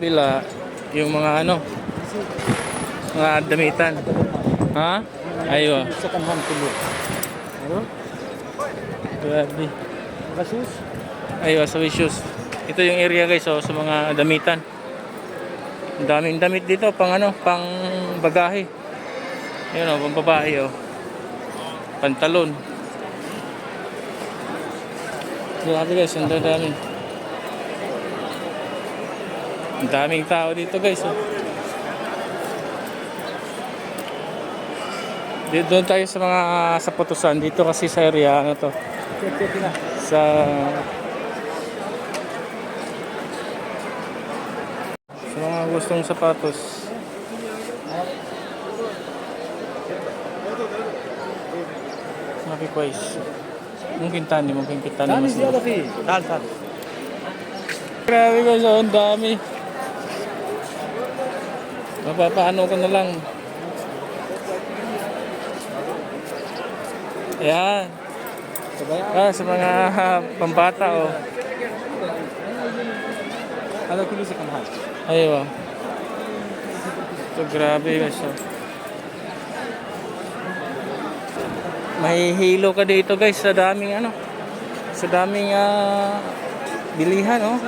Bila, yung mga ano, mga damitan. Ha? Ayo. Second hand tulo. Ano? Grabe. Gasus? Ayo, sa shoes. Ito yung area guys, oh, sa mga damitan. Ang daming damit dito, pang ano, pang bagahe. Ayun oh, pang babae oh. Pantalon. Grabe guys, ang dami. Ang daming tao dito guys. Oh. Dito doon tayo sa mga sa Potosan dito kasi sa area ano to sa sa mga gustong sapatos Makikways. Mungkin tani, mungkin kita na Dami siya tal. Grabe guys, oh, ang dami. Mapapaano ko na lang. Ayan. Ah, sa mga pambata, oh. Ano kilo second hand? Ayun. Ito grabe guys. Oh. Mahihilo ka dito guys sa daming ano. Sa daming ah, bilihan oh.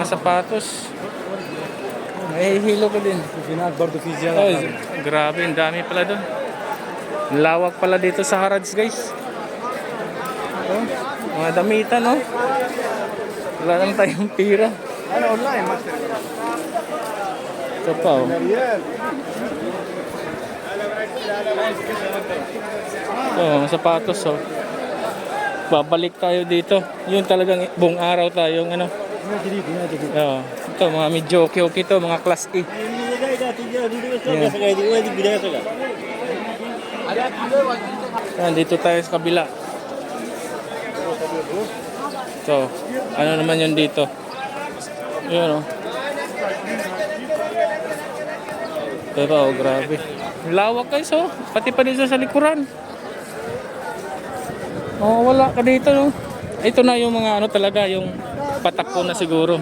Mga sapatos. Mahihilo ka din. Finag bardo fizya Oh, grabe, ang dami pala doon. Ang Lawak pala dito sa Harads guys. Oh, mga damitan oh. Wala lang tayong pira. Ano online master? Ito pa oh. Oh, mga sapatos oh. Babalik tayo dito. Yun talagang buong araw tayong ano. Ano ano dili. Oh, ito mga medyo okay-okay to, mga class A. Yan, dito tayo sa kabila. So, ano naman yun dito? Yun oh. Pero oh, grabe. Lawak guys oh. Pati pa dito sa likuran. Oh, wala ka dito no. Ito na yung mga ano talaga, yung patakbo na siguro.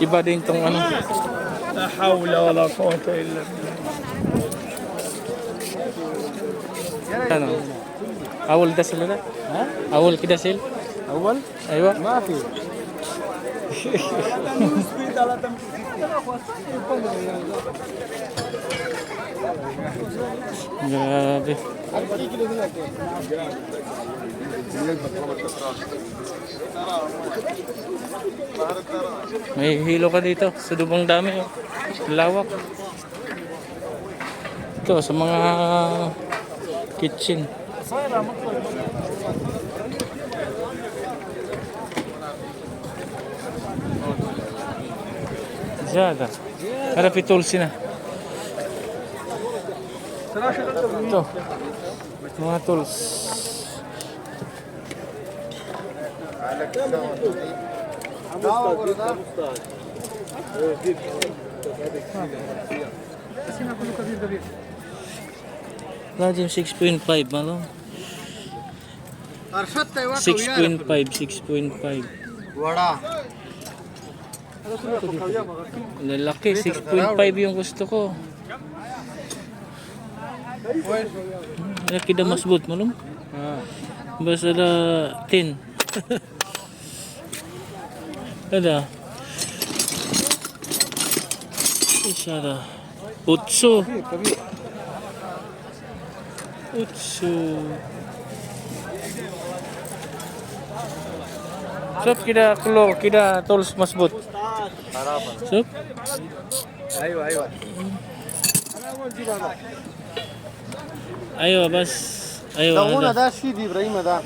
Iba din tong ano. La hawla wala quwwata illa billah. Ano? Da sila na? Ha? Awol kida sil? أول Aywa. ما في Grabe. May hilo ka dito sa dami. Oh. Lawak. Ito sa mga kitchen. Ziyada. Harap itulsi na. Ito. Mga tools. Lajim 6.5 malo. 6.5, 6.5. Vada Lalaki, 6.5 yung gusto ko. ya kita masbut malam. Ha. Basala tin. Ada. ada Utsu. Utsu. Sup kita keluar kita tulis masbut. Sup. Ayo. Ayo. bas. Ayo ده هنا ada. ده شيء دي ابراهيم ده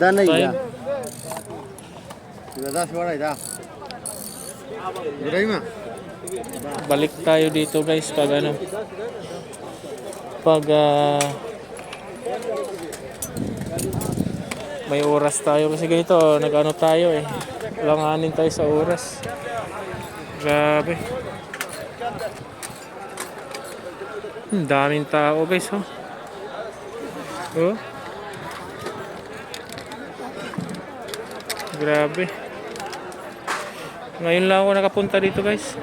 ده ني طيب. ده يبقى ده شوارع ده ابراهيم Balik tayo dito guys pag ano. Pag ah, may oras tayo kasi ganito nag-ano tayo eh. Langanin tayo sa oras. Grabe. Ang daming tao guys oh. Oh. Grabe. Ngayon lang ako nakapunta dito guys.